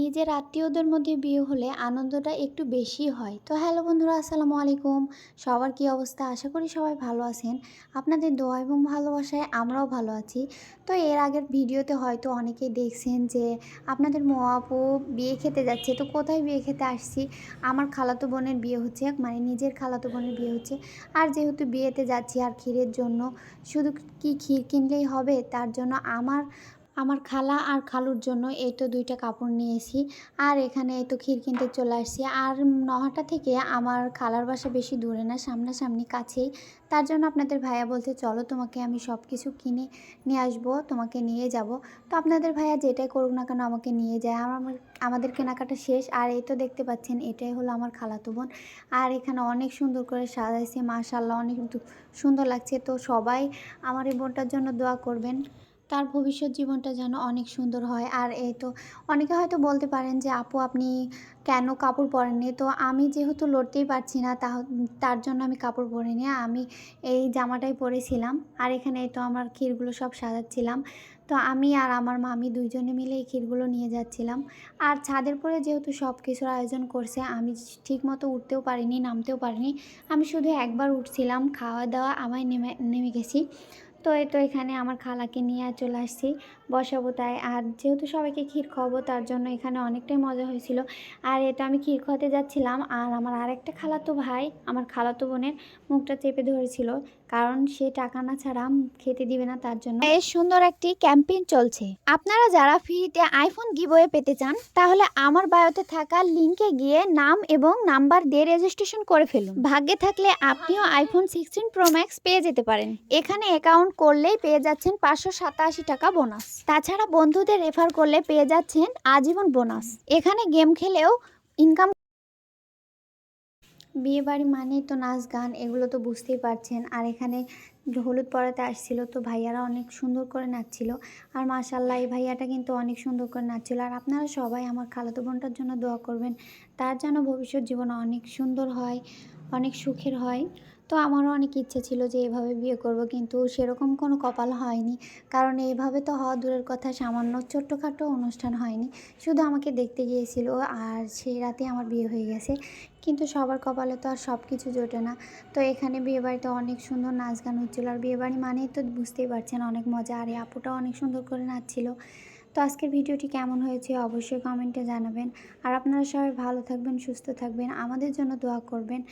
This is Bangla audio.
নিজের আত্মীয়দের মধ্যে বিয়ে হলে আনন্দটা একটু বেশি হয়। তো হ্যালো বন্ধুরা, আসসালামু আলাইকুম। সবার কি অবস্থা? আশা করি সবাই ভালো আছেন। আপনাদের দোয়া এবং ভালোবাসায় আমরাও ভালো আছি। তো এর আগের ভিডিওতে হয়তো অনেকেই দেখছেন যে, আপনাদের মো আপু বিয়ে খেতে যাচ্ছে। তো কোথায় বিয়ে খেতে আসছি? আমার খালাতো বোনের বিয়ে হচ্ছে মানে নিজের খালাতো বোনের বিয়ে হচ্ছে। আর যেহেতু বিয়েতে যাচ্ছি আর ক্ষীরের জন্য, শুধু কি ক্ষীর কিনলেই হবে? তার জন্য আমার আমার খালা আর খালুর জন্য এই তো দুইটা কাপড় নিয়েছি। আর এখানে এই তো ক্ষীর কিনতে চলে আসছি। আর নহাটা থেকে আমার খালার বাসা বেশি দূরে না, সামনাসামনি কাছেই। তার জন্য আপনাদের ভাইয়া বলছে, চলো তোমাকে আমি সব কিছু কিনে নিয়ে আসব, তোমাকে নিয়ে যাব। তো আপনাদের ভাইয়া যেটাই করুক না কেন আমাকে নিয়ে যায়। আমার আমাদের কেনাকাটা শেষ। আর এই তো দেখতে পাচ্ছেন, এটাই হলো আমার খালাতো বোন। আর এখানে অনেক সুন্দর করে সাজাইছে মাশাল্লাহ অনেক সুন্দর লাগছে। তো সবাই আমার এই বোনটার জন্য দোয়া করবেন। তার ভবিষ্যৎ জীবনটা যেন অনেক সুন্দর হয়। আর এই তো অনেকে হয়তো বলতে পারেন যে, আপু, আপনি কেন কাপড় পরেননি? তো আমি যেহেতু লড়তেই পারছি না তা তার জন্য আমি কাপড় পরিনি। আমি এই জামাটাই পরেছিলাম আর এখানে এই তো আমার ক্ষীরগুলো সব সাজাচ্ছিলাম। তো আমি আর আমার মামি দুইজনে মিলে এই ক্ষীরগুলো নিয়ে যাচ্ছিলাম। আর ছাদের পরে যেহেতু সব কিছুর আয়োজন করছে, আমি ঠিক মতো উঠতেও পারিনি, নামতেও পারিনি। আমি শুধু একবার উঠছিলাম খাওয়া দাওয়া আমায় নেমে নেমে গেছি। তো এই তো এখানে আমার খালাকে নিয়ে চলে আসছি বসাবো তাই। আর যেহেতু সবাইকে ক্ষীর খাওয়াবো, তার জন্য এখানে অনেকটাই মজা হয়েছিল। আর এটা আমি ক্ষীর খাওয়াতে যাচ্ছিলাম। আর আমার আরেকটা খালাতো ভাই, আমার খালাতো বোনের মুখটা চেপে ধরেছিল। কারণ সে টাকা না ছাড়া খেতে দিবে না তার জন্য। বেশ সুন্দর একটি ক্যাম্পেইন চলছে। আপনারা যারা ফ্রিতে আইফোন গিভওয়ে পেতে চান, তাহলে আমার বায়োতে থাকা লিংকে গিয়ে নাম এবং নাম্বার দিয়ে রেজিস্ট্রেশন করে ফেলুন। ভাগ্যে থাকলে আপনিও আইফোন সিক্সটিন প্রো ম্যাক্স পেয়ে যেতে পারেন। এখানে অ্যাকাউন্ট করলেই পেয়ে যাচ্ছেন পাঁচশো সাতাশি টাকা বোনাস। তাছাড়া বন্ধুদের রেফার করলে পেয়ে যাচ্ছেন আজীবন বোনাস। এখানে গেম খেলেও ইনকাম বিয়ে বাড়ি মানেই তো নাচ, গান, এগুলো তো বুঝতেই পারছেন। আর এখানে হলুদ পরাতে আসছিল তো ভাইয়ারা অনেক সুন্দর করে নাচছিল। আর মাশাল্লাহ এই ভাইয়াটা কিন্তু অনেক সুন্দর করে নাচছিল। আর আপনারা সবাই আমার খালাতো বোনটার জন্য দোয়া করবেন। তার যেন ভবিষ্যৎ জীবন অনেক সুন্দর হয়। অনেক সুখের হয়। তো আমারও অনেক ইচ্ছে ছিল যে এভাবে বিয়ে করব, কিন্তু সেরকম কোনো কপাল হয়নি। কারণ এইভাবে তো হওয়া দূরের কথা, সামান্য ছোট্টখাটো অনুষ্ঠান হয়নি। শুধু আমাকে দেখতে গিয়েছিল আর সেই রাতে আমার বিয়ে হয়ে গেছে। কিন্তু সবার কপালে তো আর সব কিছু জোটে না। তো এখানে বিয়েবাড়িতে অনেক সুন্দর নাচ গান হচ্ছিল। আর বিয়েবাড়ি মানেই তো বুঝতেই পারছেন অনেক মজা। আর এই আপুটাও অনেক সুন্দর করে নাচছিল। তো আজকের ভিডিওটি কেমন হয়েছে অবশ্যই কমেন্টে জানাবেন। আর আপনারা সবাই ভালো থাকবেন, সুস্থ থাকবেন। আমাদের জন্য দোয়া করবেন।